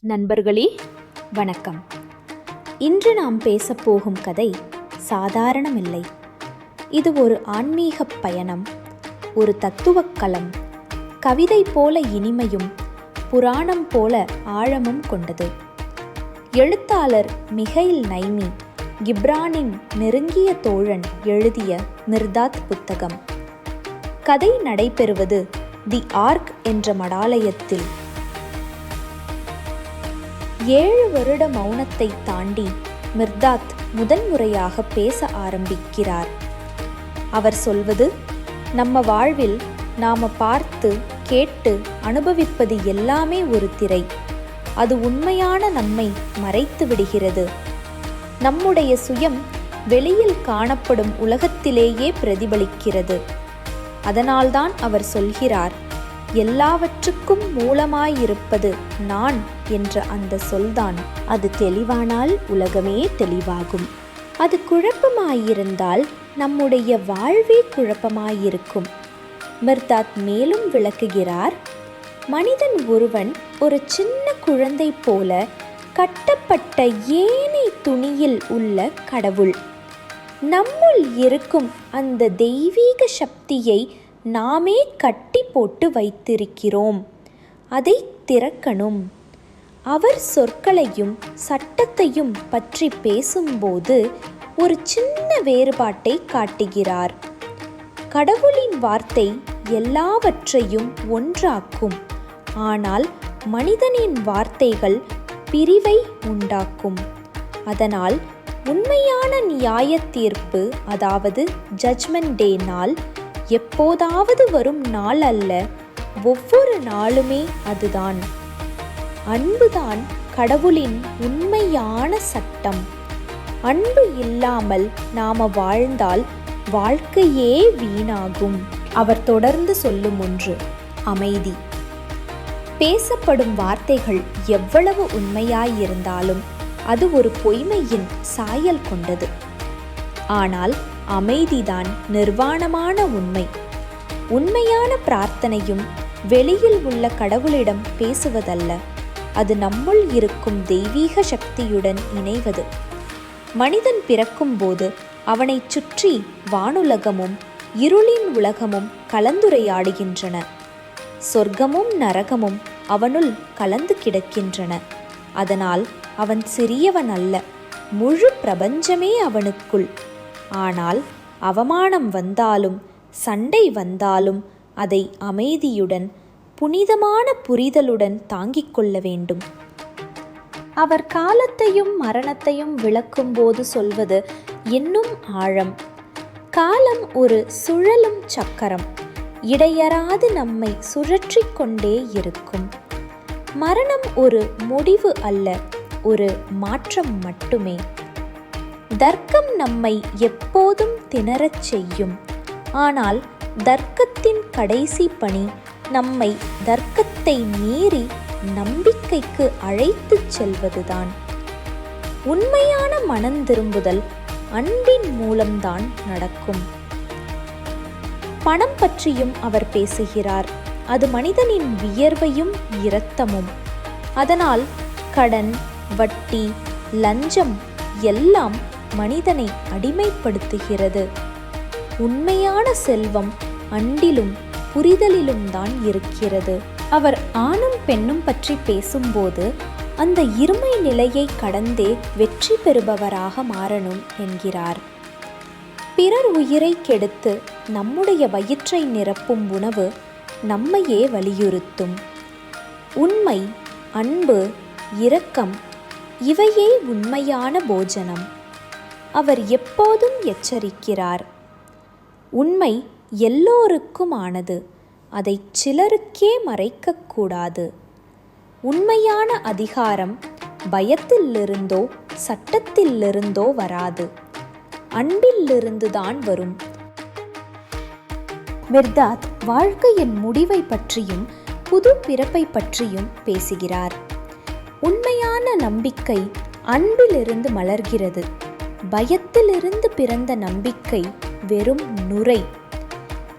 நண்பர்களே வணக்கம். இன்று நாம் பேசப்போகும் கதை சாதாரணமில்லை. இது ஒரு ஆன்மீகப் பயணம் ஒரு தத்துவக்களம் கவிதை போல இனிமையும் புராணம் போல ஆழமும் கொண்டது. எழுத்தாளர் மிகைல் நைமி கிப்ரானின் நெருங்கிய தோழன் எழுதிய மிர்தாத் புத்தகம். கதை நடைபெறுவது தி ஆர்க் என்ற மடாலயத்தில் ஏழு வருட மௌனத்தை தாண்டி மிர்தாத் முதன்முறையாக பேச ஆரம்பிக்கிறார். அவர் சொல்வது நம்ம வாழ்வில் நாம பார்த்து கேட்டு அனுபவிப்பது எல்லாமே ஒரு திரை. அது உண்மையான நம்மை மறைத்து விடுகிறது. நம்முடைய சுயம் வெளியில் காணப்படும் உலகத்திலேயே பிரதிபலிக்கிறது. அதனால்தான் அவர் சொல்கிறார் எல்லாவற்றுக்கும் மூலமாயிருப்பது நான் என்ற அந்த சொல்தான். அது தெளிவானால் உலகமே தெளிவாகும். அது குழப்பமாயிருந்தால் நம்முடைய வாழ்வே குழப்பமாயிருக்கும். மிர்தாத் மேலும் விளக்குகிறார் மனிதன் ஒருவன் ஒரு சின்ன குழந்தை போல கட்டப்பட்ட ஏனை துணியில் உள்ள கடவுள். நம்முள் இருக்கும் அந்த தெய்வீக சக்தியை நாமே கட்டி போட்டு வைத்திருக்கிறோம். அதை திறக்கணும். அவர் சொற்களையும் சட்டத்தையும் பற்றி பேசும்போது ஒரு சின்ன வேறுபாட்டை காட்டுகிறார். கடவுளின் வார்த்தை எல்லாவற்றையும் ஒன்றாக்கும். ஆனால் மனிதனின் வார்த்தைகள் பிரிவை உண்டாக்கும். அதனால் உண்மையான நியாய தீர்ப்பு அதாவது ஜட்மெண்ட் டே நாள் எப்போதாவது வரும் நாள் அல்ல ஒவ்வொரு நாளுமே அதுதான். அன்புதான் கடவுளின் உண்மையான சட்டம். அன்பு இல்லாமல் நாம வாழ்ந்தால் வாழ்க்கையே வீணாகும். அவர் தொடர்ந்து சொல்லும் ஒன்று அமைதி. பேசப்படும் வார்த்தைகள் எவ்வளவு உண்மையாயிருந்தாலும் அது ஒரு பொய்மையின் சாயல் கொண்டது. ஆனால் அமைதிதான் நிர்வாணமான உண்மை. உண்மையான பிரார்த்தனையும் வெளியில் உள்ள கடவுளிடம் பேசுவதல்ல. அது நம்முள் இருக்கும் தெய்வீக சக்தியுடன் இணைவது. மனிதன் பிறக்கும்போது அவனைச் சுற்றி வானுலகமும் இருளின் உலகமும் கலந்துரையாடுகின்றன. சொர்க்கமும் நரகமும் அவனுள் கலந்து கிடக்கின்றன. அதனால் அவன் சிறியவன் அல்ல முழு பிரபஞ்சமே அவனுக்குள். ஆனால் அவமானம் வந்தாலும் சண்டை வந்தாலும் அதை அமைதியுடன் புனிதமான புரிதலுடன் தாங்கிக் கொள்ள வேண்டும். அவர் காலத்தையும் மரணத்தையும் விளக்கும்போது சொல்வது இன்னும் ஆழம். காலம் ஒரு சுழலும் சக்கரம். இடையறாது நம்மை சுழற்றி கொண்டே இருக்கும். மரணம் ஒரு முடிவு அல்ல ஒரு மாற்றம் மட்டுமே. தர்க்கம் நம்மை எப்போதும் திணறச் செய்யும். ஆனால் தர்க்கத்தின் கடைசி பணி நம்மை தர்க்கத்தை மீறி நம்பிக்கைக்கு அழைத்துச் செல்வதுதான். உண்மையான மனம் திரும்புதல் அன்பின் மூலம்தான் நடக்கும். பணம் பற்றியும் அவர் பேசுகிறார். அது மனிதனின் வியர்வையும் இரத்தமும். அதனால் கடன் வட்டி லஞ்சம் எல்லாம் மனிதனை அடிமைப்படுத்துகிறது. உண்மையான செல்வம் அன்பிலும் புரிதலிலும் தான் இருக்கிறது. அவர் ஆணும் பெண்ணும் பற்றி பேசும்போது அந்த இருமை நிலையை கடந்தே வெற்றி பெறுபவராக மாறணும் என்கிறார். பிறர் உயிரை கெடுத்து நம்முடைய வயிற்றை நிரப்பும் உணவு நம்மையே வலியுறுத்தும். உண்மை அன்பு இரக்கம் இவையே உண்மையான போஜனம். அவர் எப்போதும் எச்சரிக்கிறார். உண்மை எல்லோருக்கும் ஆனது அதை சிலருக்கே மறைக்கக்கூடாது உண்மையான அதிகாரம் பயத்திலிருந்தோ சட்டத்திலிருந்தோ வராது. அன்பிலிருந்துதான் வரும். மிர்தாத் வாழ்க்கையின் முடிவை பற்றியும் புது பிறப்பை பற்றியும் பேசுகிறார். உண்மையான நம்பிக்கை அன்பிலிருந்து மலர்கிறது. பயத்திலிருந்து பிறந்த நம்பிக்கை வெறும் நுரை.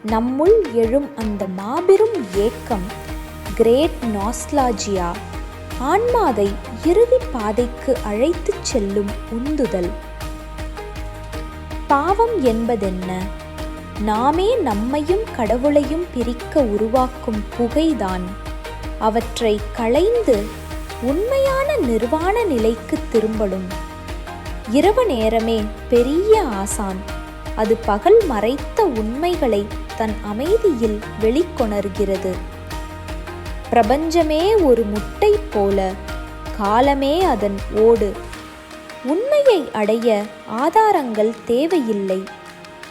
நம்முள் எழும் அந்த மாபெரும் ஏக்கம் கிரேட் நாஸ்லாஜியா. ஆன்மாதை இறுதி பாதைக்கு அழைத்துச் செல்லும் உந்துதல். பாவம் என்பதென்ன? நாமே நம்மையும் கடவுளையும் பிரிக்க உருவாக்கும் புகைதான். அவற்றை களைந்து உண்மையான நிர்வாண நிலைக்கு திரும்பலும். இரவு நேரமே பெரிய ஆசான். அது பகல் மறைத்த உண்மைகளை தன் அமைதியில் வெளிக்கொணர்கிறது. பிரபஞ்சமே ஒரு முட்டை போல காலமே அதன் ஓடு. உண்மையை அடைய ஆதாரங்கள் தேவையில்லை.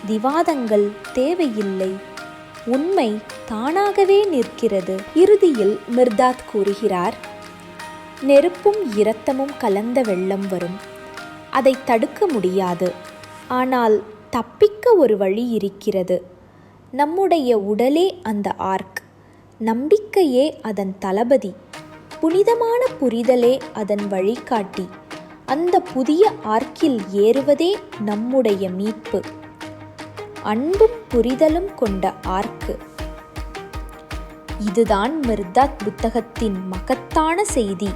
விவாதங்கள் தேவையில்லை. உண்மை தானாகவே நிற்கிறது. இறுதியில் மிர்தாத் கூறுகிறார் நெருப்பும் இரத்தமும் கலந்த வெள்ளம் வரும். அதை தடுக்க முடியாது. ஆனால் தப்பிக்க ஒரு வழி இருக்கிறது. நம்முடைய உடலே அந்த ஆர்க். நம்பிக்கையே அதன் தளபதி. புனிதமான புரிதலே அதன் வழிகாட்டி. அந்த புதிய ஆர்க்கில் ஏறுவதே நம்முடைய மீட்பு. அன்பும் புரிதலும் கொண்ட ஆர்க்கு. இதுதான் மிர்தாத் புத்தகத்தின் மகத்தான செய்தி.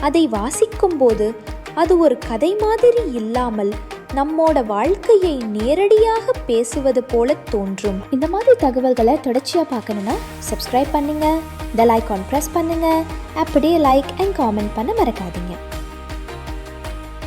அதை வாசிக்கும்போது அது ஒரு கதை மாதிரி இல்லாமல் நம்மோட வாழ்க்கையை நேரடியாக பேசுவது போல தோன்றும். இந்த மாதிரி தகவல்களை தொடர்ச்சியாக பார்க்கணுன்னா சப்ஸ்கிரைப் பண்ணுங்க. பெல் ஐகான் ப்ரெஸ் பண்ணுங்க. அப்படியே லைக் அண்ட் காமெண்ட் பண்ண மறக்காதீங்க.